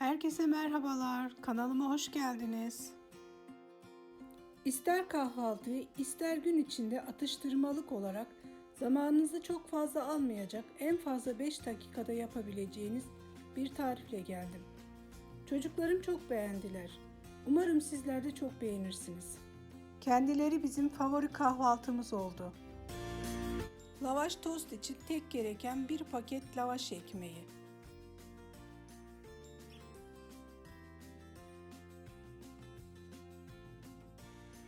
Herkese merhabalar. Kanalıma hoş geldiniz. İster kahvaltıyı, ister gün içinde atıştırmalık olarak zamanınızı çok fazla almayacak, en fazla 5 dakikada yapabileceğiniz bir tarifle geldim. Çocuklarım çok beğendiler. Umarım sizler de çok beğenirsiniz. Kendileri bizim favori kahvaltımız oldu. Lavaş tost için tek gereken bir paket lavaş ekmeği.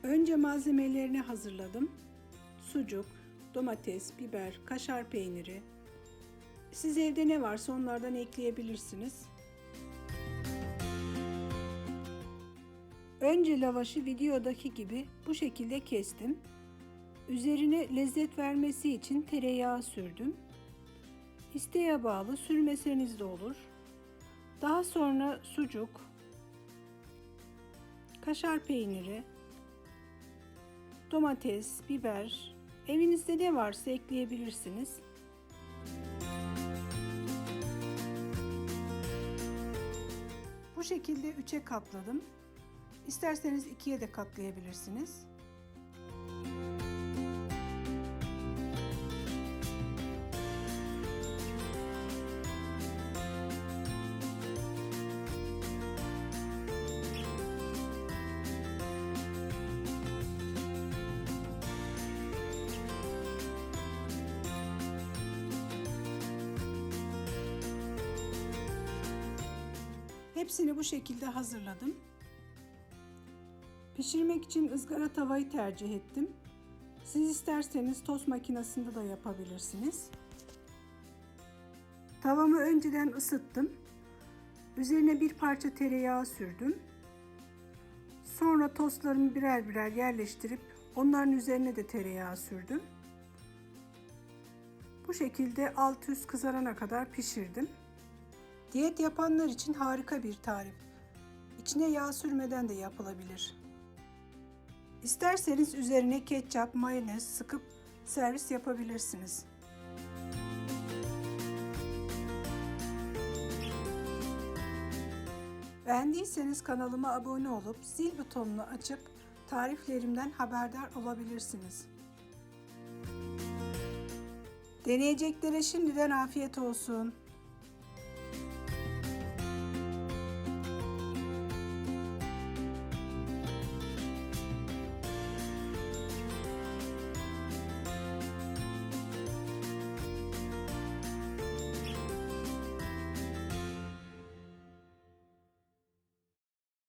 Önce malzemelerini hazırladım. Sucuk, domates, biber, kaşar peyniri. Siz evde ne varsa onlardan ekleyebilirsiniz. Önce lavaşı videodaki gibi bu şekilde kestim. Üzerine lezzet vermesi için tereyağı sürdüm. İsteğe bağlı sürmeseniz de olur. Daha sonra sucuk, kaşar peyniri, domates, biber, evinizde ne varsa ekleyebilirsiniz. Bu şekilde üçe katladım. İsterseniz ikiye de katlayabilirsiniz. Hepsini bu şekilde hazırladım. Pişirmek için ızgara tavayı tercih ettim. Siz isterseniz tost makinesinde de yapabilirsiniz. Tavamı önceden ısıttım. Üzerine bir parça tereyağı sürdüm. Sonra tostlarımı birer birer yerleştirip onların üzerine de tereyağı sürdüm. Bu şekilde alt üst kızarana kadar pişirdim. Diyet yapanlar için harika bir tarif. İçine yağ sürmeden de yapılabilir. İsterseniz üzerine ketçap, mayonez sıkıp servis yapabilirsiniz. Beğendiyseniz kanalıma abone olup zil butonunu açıp tariflerimden haberdar olabilirsiniz. Deneyeceklere şimdiden afiyet olsun.